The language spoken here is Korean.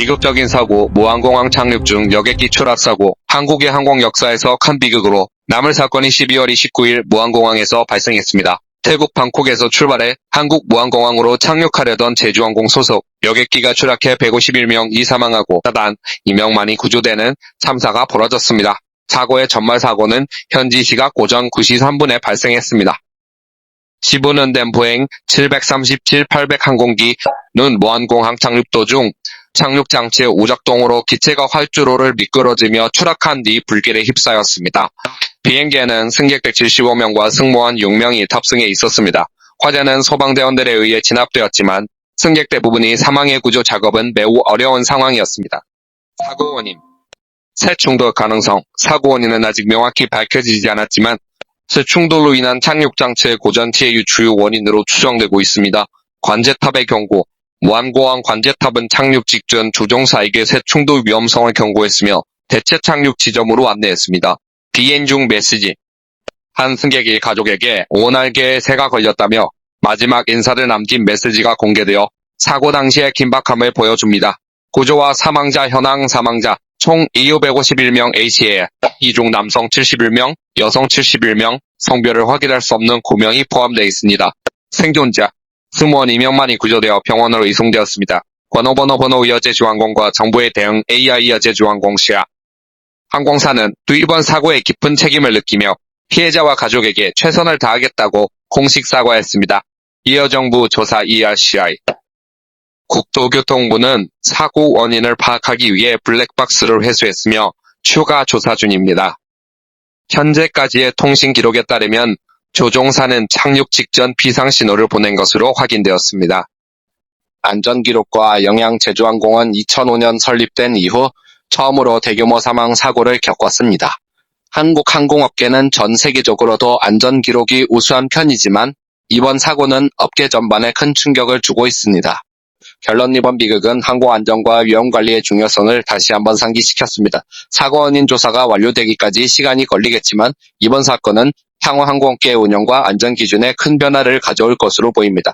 비극적인 사고, 무한공항 착륙 중 여객기 추락 사고, 한국의 항공 역사에서 큰 비극으로 남을 사건이 12월 29일 무한공항에서 발생했습니다. 태국 방콕에서 출발해 한국 무한공항으로 착륙하려던 제주항공 소속 여객기가 추락해 151명이 사망하고 단 2명만이 구조되는 참사가 벌어졌습니다. 사고의 전말 사고는 현지 시각 오전 9시 3분에 발생했습니다. 15년 된 보행 737-800 항공기는 무한공항 착륙 도중 착륙 장 치의 오작동으로 기체가 활주로를 미끄러지며 추락한 뒤 불길에 휩싸였습니다. 비행기에는 승객 175명과 승무원 6명이 탑승해 있었습니다. 화재는 소방대원들에 의해 진압되었지만 승객 대부분이 사망의 구조 작업은 매우 어려운 상황이었습니다. 사고 원인 새 충돌 가능성 사고 원인은 아직 명확히 밝혀지지 않았지만 새 충돌로 인한 착륙 장치의 고전티의 주요 원인으로 추정되고 있습니다. 관제탑의 경고 무한고항 관제탑은 착륙 직전 조종사에게 새 충돌 위험성을 경고했으며 대체 착륙 지점으로 안내했습니다. 비행 중 메시지 한 승객이 가족에게 5날개의 새가 걸렸다며 마지막 인사를 남긴 메시지가 공개되어 사고 당시의 긴박함을 보여줍니다. 구조와 사망자 현황 사망자 총 251명 A씨에 이중 남성 71명, 여성 71명, 성별을 확인할 수 없는 9명이 포함되어 있습니다. 생존자 승무원 2명만이 구조되어 병원으로 이송되었습니다. 번호번호 번호 여제주항공과 정부의 대응 AI 여제주항공 시야 항공사는 또 이번 사고에 깊은 책임을 느끼며 피해자와 가족에게 최선을 다하겠다고 공식 사과했습니다. 이어 정부 조사 ERCI 국토교통부는 사고 원인을 파악하기 위해 블랙박스를 회수했으며 추가 조사 중입니다. 현재까지의 통신 기록에 따르면 조종사는 착륙 직전 비상 신호를 보낸 것으로 확인되었습니다. 안전기록과 영양제주항공은 2005년 설립된 이후 처음으로 대규모 사망 사고를 겪었습니다. 한국 항공업계는 전 세계적으로도 안전 기록이 우수한 편이지만 이번 사고는 업계 전반에 큰 충격을 주고 있습니다. 결론 이번 비극은 항공 안전과 위험 관리의 중요성을 다시 한번 상기시켰습니다. 사고 원인 조사가 완료되기까지 시간이 걸리겠지만 이번 사건은 향후 항공업계 운영과 안전 기준에 큰 변화를 가져올 것으로 보입니다.